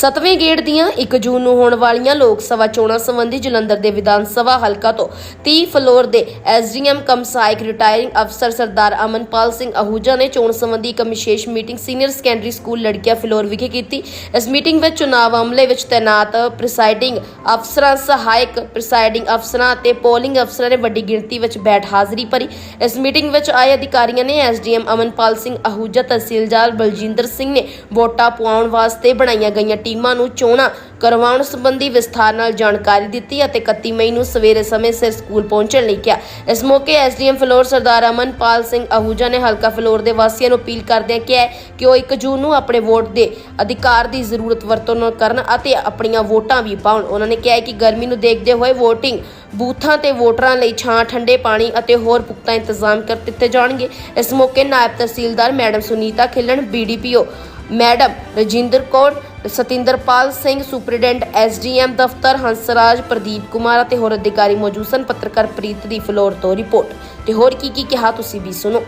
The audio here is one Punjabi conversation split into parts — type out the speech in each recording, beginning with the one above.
ਸਤਵੇਂ ਗੇੜ ਦੀਆਂ 1 ਜੂਨ ਨੂੰ ਹੋਣ ਵਾਲੀਆਂ ਲੋਕ ਸਭਾ ਚੋਣਾਂ ਸੰਬੰਧੀ ਜਲੰਧਰ ਦੇ ਵਿਧਾਨ ਸਭਾ ਹਲਕਾ ਤੋਂ 30 ਫਲੋਰ ਦੇ ਐਸਡੀਐਮ ਕਮ ਸਹਾਇਕ ਰਿਟਾਇਰਿੰਗ ਅਫਸਰ ਸਰਦਾਰ ਅਮਨਪਾਲ ਸਿੰਘ ਅਹੂਜਾ ਨੇ ਚੋਣ ਸੰਬੰਧੀ ਇੱਕ ਵਿਸ਼ੇਸ਼ ਮੀਟਿੰਗ ਸੀਨੀਅਰ ਸੈਕੰਡਰੀ ਸਕੂਲ ਲੜਕੀਆਂ ਫਲੋਰ ਵਿਖੇ ਕੀਤੀ। ਇਸ ਮੀਟਿੰਗ ਵਿੱਚ ਚੁਣਾਵ ਅਮਲੇ ਵਿੱਚ ਤੈਨਾਤ ਪ੍ਰੀਸਾਈਡਿੰਗ ਅਫਸਰਾਂ, ਸਹਾਇਕ ਪ੍ਰੀਸਾਈਡਿੰਗ ਅਫਸਰਾਂ ਅਤੇ ਪੋਲਿੰਗ ਅਫਸਰਾਂ ਨੇ ਵੱਡੀ ਗਿਣਤੀ ਵਿੱਚ ਬੈਠ ਹਾਜ਼ਰੀ ਭਰੀ। ਇਸ ਮੀਟਿੰਗ ਵਿੱਚ ਆਏ ਅਧਿਕਾਰੀਆਂ ਨੇ ਐਸਡੀਐਮ ਅਮਨਪਾਲ ਸਿੰਘ ਅਹੂਜਾ, ਤਹਿਸੀਲਦਾਰ ਬਲਜਿੰਦਰ ਸਿੰਘ ਨੇ ਵੋਟਾਂ ਪਵਾਉਣ ਵਾਸਤੇ ਬਣਾਈਆਂ ਗਈਆਂ ਟੀਮਾਂ ਨੂੰ ਚੋਣਾਂ ਕਰਵਾਉਣ ਸੰਬੰਧੀ ਵਿਸਥਾਰ ਨਾਲ ਜਾਣਕਾਰੀ ਦਿੱਤੀ ਅਤੇ 31 ਮਈ ਨੂੰ ਸਵੇਰੇ ਸਮੇਂ ਸਿਰ ਸਕੂਲ ਪਹੁੰਚਣ ਲਈ ਕਿਹਾ। ਇਸ ਮੌਕੇ ਐਸਡੀਐਮ ਫਲੋਰ ਸਰਦਾਰ ਅਮਨਪਾਲ ਸਿੰਘ ਅਹੂਜਾ ਨੇ ਹਲਕਾ ਫਲੋਰ ਦੇ ਵਾਸੀਆਂ ਨੂੰ ਅਪੀਲ ਕਰਦਿਆਂ ਕਿਹਾ ਕਿ ਉਹ 1 ਜੂਨ ਨੂੰ ਆਪਣੇ ਵੋਟ ਦੇ ਅਧਿਕਾਰ ਦੀ ਜ਼ਰੂਰਤ ਵਰਤੋਂ ਕਰਨ ਅਤੇ ਆਪਣੀਆਂ ਵੋਟਾਂ ਵੀ ਪਾਉਣ। ਉਹਨਾਂ ਨੇ ਕਿਹਾ ਕਿ ਗਰਮੀ ਨੂੰ ਦੇਖਦੇ ਹੋਏ VOTING ਬੂਥਾਂ ਤੇ ਵੋਟਰਾਂ ਲਈ ਛਾਂ, ਠੰਡੇ ਪਾਣੀ ਅਤੇ ਹੋਰ ਪੁਖਤਾ ਇੰਤਜ਼ਾਮ ਕਰ ਦਿੱਤੇ ਜਾਣਗੇ। ਇਸ ਮੌਕੇ ਨਾਇਬ ਤਹਿਸੀਲਦਾਰ madam Sunita Khilan BDPO madam Rajinder Kaur Satinderpal Singh, superintendent SDM ਦਫ਼ਤਰ ਹੰਸਰਾਜ, ਪ੍ਰਦੀਪ ਕੁਮਾਰ ਅਤੇ ਹੋਰ ਅਧਿਕਾਰੀ ਮੌਜੂਦ ਸਨ। ਪੱਤਰਕਾਰ ਪ੍ਰੀਤ ਦੀ ਫਲੋਰ ਤੋਂ ਰਿਪੋਰਟ। ਤੇ ਹੋਰ ਕੀ ਕੀ ਕਿਹਾ ਤੁਸੀਂ ਵੀ ਸੁਣੋ।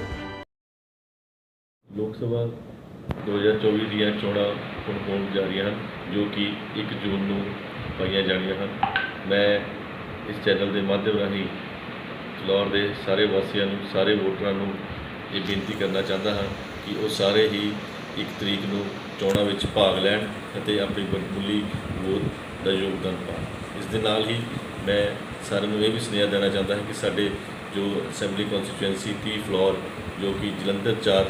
ਲੋਕ ਸਭਾ 2024 ਦੀਆਂ ਚੋਣਾਂ ਹੁਣ ਹੋਣ ਜਾ ਰਹੀਆਂ ਹਨ, ਜੋ ਕਿ 1 ਜੂਨ ਨੂੰ ਪਾਈਆਂ ਜਾਣੀਆਂ ਹਨ। ਮੈਂ ਇਸ ਚੈਨਲ ਦੇ ਮਾਧਿਅਮ ਰਾਹੀਂ ਫਲੋਰ ਦੇ ਸਾਰੇ ਵਾਸੀਆਂ ਨੂੰ, ਸਾਰੇ ਵੋਟਰਾਂ ਨੂੰ ਇਹ ਬੇਨਤੀ ਕਰਨਾ ਚਾਹੁੰਦਾ ਹਾਂ ਕਿ ਉਹ ਸਾਰੇ ਹੀ 1 ਤਰੀਕ ਨੂੰ ਚੋਣਾਂ ਵਿੱਚ ਭਾਗ ਲੈਣ ਅਤੇ ਆਪਣੀ ਬਰਬੁਲੀ ਵੋਟ ਦਾ ਯੋਗਦਾਨ ਪਾਉਣ। ਇਸ ਦੇ ਨਾਲ ਹੀ ਮੈਂ ਸਾਰਿਆਂ ਨੂੰ ਇਹ ਵੀ ਸੁਨੇਹਾ ਦੇਣਾ ਚਾਹੁੰਦਾ ਹਾਂ ਕਿ ਸਾਡੇ ਜੋ ਅਸੈਂਬਲੀ ਕਨਸਟੀਚੁਐਂਸੀ 30 ਫਲੋਰ, ਜੋ ਕਿ ਜਲੰਧਰ 4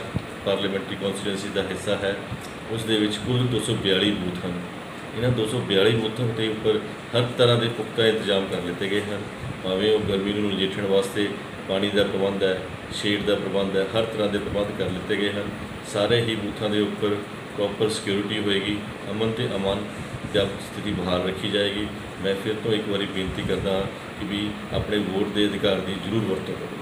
ਪਾਰਲੀਮੈਂਟਰੀ ਕਨਸਟੀਚੁਐਂਸੀ ਦਾ ਹਿੱਸਾ ਹੈ, ਉਸ ਦੇ ਵਿੱਚ ਕੁੱਲ 242 ਬੂਥ ਹਨ। ਇਹਨਾਂ 242 ਬੂਥਾਂ ਦੇ ਉੱਪਰ ਹਰ ਤਰ੍ਹਾਂ ਦੇ ਪੁਖਤਾ ਇੰਤਜ਼ਾਮ ਕਰ ਲਿੱਤੇ ਗਏ ਹਨ। ਭਾਵੇਂ ਉਹ ਗਰਮੀ ਨੂੰ ਨਜਿੱਠਣ ਵਾਸਤੇ ਪਾਣੀ ਦਾ ਪ੍ਰਬੰਧ ਹੈ, ਸ਼ੇਡ ਦਾ ਪ੍ਰਬੰਧ ਹੈ, ਹਰ ਤਰ੍ਹਾਂ ਦੇ ਪ੍ਰਬੰਧ ਕਰ ਲਿੱਤੇ ਗਏ ਹਨ। ਸਾਰੇ ਹੀ ਬੂਥਾਂ ਦੇ ਉੱਪਰ ਪ੍ਰੋਪਰ ਸਿਕਿਉਰਿਟੀ ਹੋਏਗੀ, ਅਮਨ ਤੇ ਅਮਨ ਜਬ ਸਥਿਤੀ ਬਹਾਲ ਰੱਖੀ ਜਾਏਗੀ। ਮੈਂ ਫਿਰ ਤੋਂ ਇੱਕ ਵਾਰੀ ਬੇਨਤੀ ਕਰਦਾ ਹਾਂ ਕਿ ਵੀ ਆਪਣੇ ਵੋਟ ਦੇ ਅਧਿਕਾਰ ਦੀ ਜ਼ਰੂਰ ਵਰਤੋਂ ਕਰੋ।